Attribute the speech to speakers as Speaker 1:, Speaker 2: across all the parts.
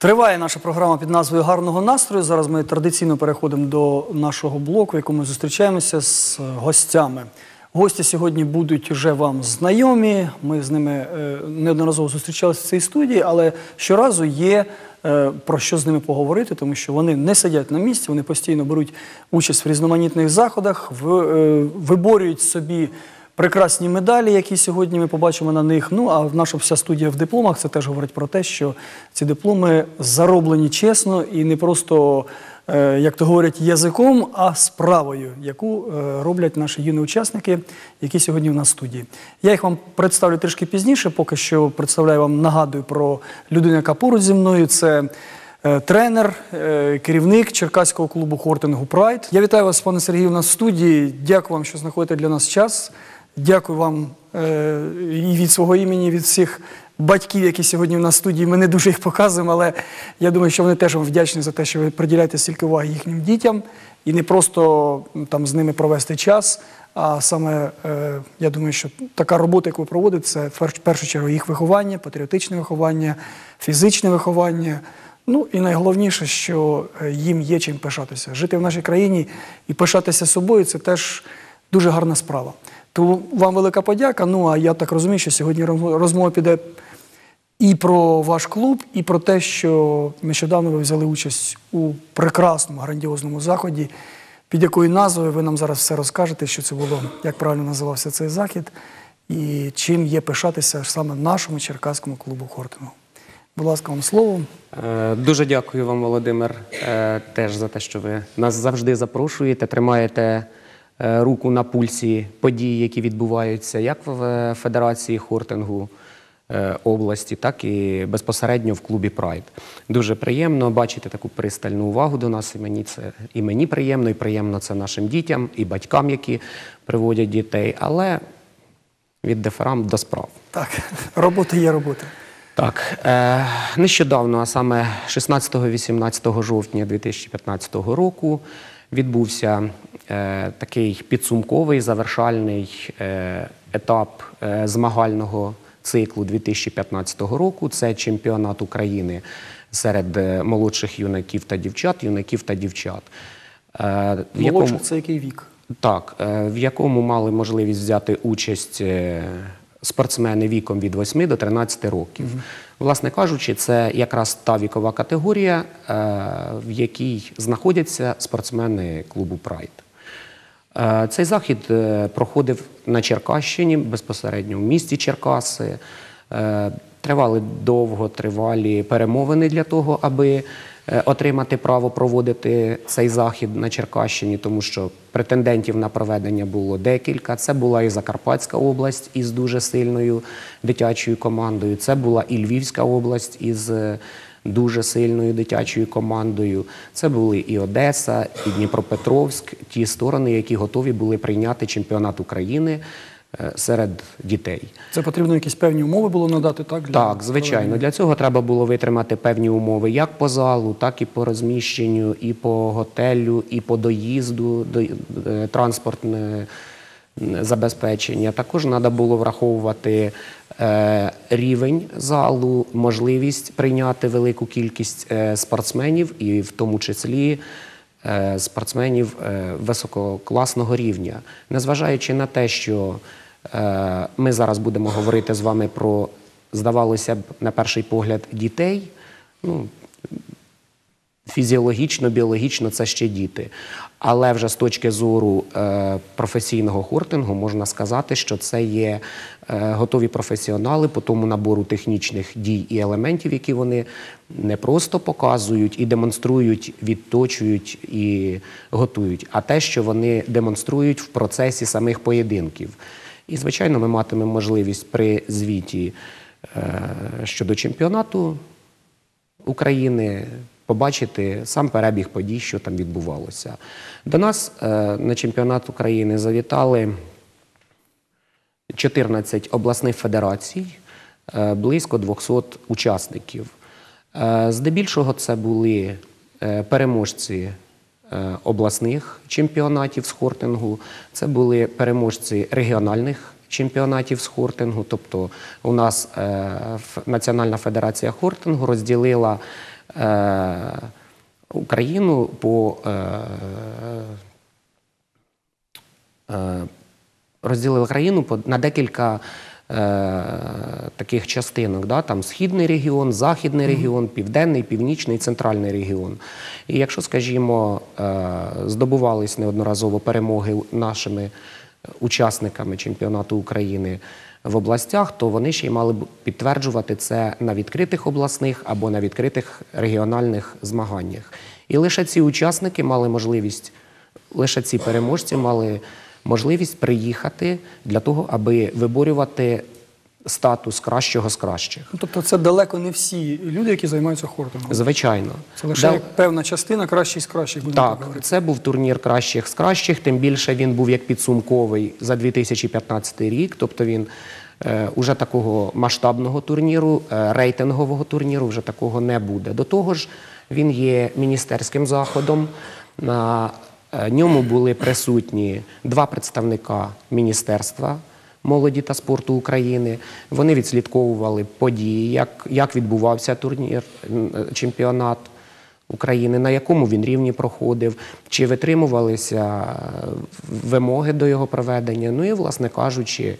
Speaker 1: Триває наша програма під назвою Гарного настрою. Зараз ми традиційно переходимо до нашого блоку, в якому зустрічаємося з е, гостями. Гості сьогодні будуть вже вам знайомі. Ми з ними е, неодноразово зустрічалися в цій студії, але щоразу є е, про що з ними поговорити, тому що вони не сидять на місці, вони постійно беруть участь в різноманітних заходах, виборюють собі прекрасні медалі, які сьогодні ми побачимо на них. Ну а наша вся студія в дипломах це теж говорить про те, що ці дипломи зароблені чесно і не просто, е, як то говорять, язиком, а справою, яку е, роблять наші юні учасники, які сьогодні в нас в студії. Я їх вам представлю трішки пізніше. Поки що представляю вам, нагадую про людину, яка поруч зі мною. Це Е, Тренер, керівник Черкаського клубу хортингу Прайд. Я вітаю вас, пане Сергію, у нас в студії. Дякую вам, що знаходите для нас час. Дякую вам е, і від свого імені, від всіх батьків, які сьогодні в нас в студії. Ми не дуже їх показуємо, але я думаю, що вони теж вам вдячні за те, що ви приділяєте стільки уваги їхнім дітям і не просто там з ними провести час. А саме е, я думаю, що така робота, яку ви проводите, це в перш- першу чергу їх виховання, патріотичне виховання, фізичне виховання. Ну і найголовніше, що е, їм є чим пишатися. Жити в нашій країні і пишатися собою це теж дуже гарна справа. Тому вам велика подяка. Ну а я так розумію, що сьогодні розмова піде і про ваш клуб, і про те, що нещодавно ви взяли участь у прекрасному грандіозному заході, під якою назвою ви нам зараз все розкажете, що це було, як правильно називався цей захід, і чим є пишатися саме нашому черкаському клубу Хортингу. Будь ласка, вам слово.
Speaker 2: Е, Дуже дякую вам, Володимир, е, теж за те, що ви нас завжди запрошуєте, тримаєте руку на пульсі подій, які відбуваються як в е, Федерації хортингу е, області, так і безпосередньо в клубі Прайд. Дуже приємно бачити таку пристальну увагу до нас. І мені це і мені приємно, і приємно це нашим дітям, і батькам, які приводять дітей. Але від диферам до справ.
Speaker 1: Так, робота є робота.
Speaker 2: Так, е, нещодавно, а саме 16-18 жовтня 2015 року, відбувся е, такий підсумковий завершальний е, етап е, змагального циклу 2015 року. Це чемпіонат України серед е, молодших юнаків та дівчат, юнаків та дівчат. Е, в якому-
Speaker 1: Молодших це який вік?
Speaker 2: так, е, в якому мали можливість взяти участь е, спортсмени віком від 8 до 13 років. Власне кажучи, це якраз та вікова категорія, е, в якій знаходяться спортсмени клубу Прайд. Е, Цей захід е, проходив на Черкащині, безпосередньо в місті Черкаси. Тривали довго тривалі перемовини для того, аби отримати право проводити цей захід на Черкащині, тому що претендентів на проведення було декілька. Це була і Закарпатська область із дуже сильною дитячою командою. Це була і Львівська область із е, дуже сильною дитячою командою. Це були і Одеса, і Дніпропетровськ, ті сторони, які готові були прийняти чемпіонат України е, серед дітей.
Speaker 1: Це потрібно якісь певні умови було надати, так? Для
Speaker 2: Так, звичайно, для цього треба було витримати певні умови як по залу, так і по розміщенню, і по готелю, і по доїзду, до, е, транспортне забезпечення. Також треба було враховувати е, рівень залу, можливість прийняти велику кількість е, спортсменів, і в тому числі е, спортсменів е, висококласного рівня. Незважаючи на те, що е, ми зараз будемо говорити з вами про, здавалося б, на перший погляд, дітей. Ну, фізіологічно, біологічно це ще діти. Але вже з точки зору е, професійного хортингу можна сказати, що це є е, готові професіонали по тому набору технічних дій і елементів, які вони не просто показують і демонструють, відточують і готують, а те, що вони демонструють в процесі самих поєдинків. І, звичайно, ми матимемо можливість при звіті е, щодо чемпіонату України побачити сам перебіг подій, що там відбувалося. До нас е, на чемпіонат України завітали 14 обласних федерацій, е, близько 200 учасників. Е, Здебільшого це були переможці обласних чемпіонатів з хортингу, це були переможці регіональних чемпіонатів з хортингу. Тобто у нас Національна федерація хортингу розділила Україну по е, е, розділили країну на декілька е, таких частинок. Да? Там східний регіон, західний регіон, південний, північний, центральний регіон. І якщо, скажімо, е, здобувались неодноразово перемоги нашими учасниками чемпіонату України в областях, то вони ще й мали б підтверджувати це на відкритих обласних або на відкритих регіональних змаганнях. І лише ці учасники мали можливість, лише ці переможці мали можливість приїхати для того, аби виборювати статус кращого з кращих.
Speaker 1: Ну, тобто це далеко не всі люди, які займаються хортингом.
Speaker 2: Звичайно,
Speaker 1: Це лише
Speaker 2: Да-
Speaker 1: певна частина кращих з кращих, будемо так
Speaker 2: так, це був турнір кращих з кращих, тим більше він був як підсумковий за 2015 рік. Тобто він е, уже такого масштабного турніру, е, рейтингового турніру вже такого не буде. До того ж, він є міністерським заходом. На е, ньому були присутні два представника міністерства молоді та спорту України. Вони відслідковували події, як, як відбувався турнір, е, чемпіонат. України, на якому він рівні проходив, чи витримувалися е, вимоги до його проведення. Ну і, власне кажучи,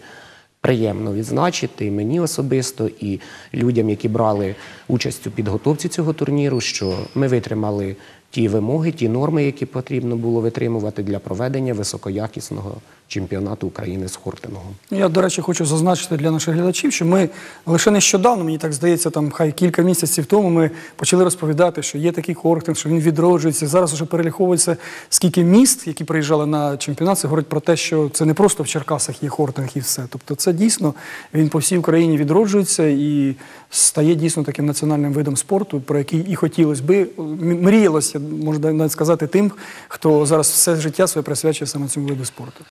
Speaker 2: приємно відзначити мені особисто, і людям, які брали участь у підготовці цього турніру, що ми витримали ті вимоги, ті норми, які потрібно було витримувати для проведення високоякісного чемпіонату України з хортингу.
Speaker 1: Ну, Я, до речі, хочу зазначити для наших глядачів, що ми лише нещодавно, мені так здається, там хай кілька місяців тому ми почали розповідати, що є такий хортинг, що він відроджується. Зараз вже переліковується скільки міст, які приїжджали на чемпіонат, це говорить про те, що це не просто в Черкасах є хортинг і все. Тобто це дійсно він по всій Україні відроджується і стає дійсно таким національним видом спорту, про який і хотілося би, мріялося, можна навіть сказати, тим, хто зараз все життя своє присвячує саме цьому виду спорту.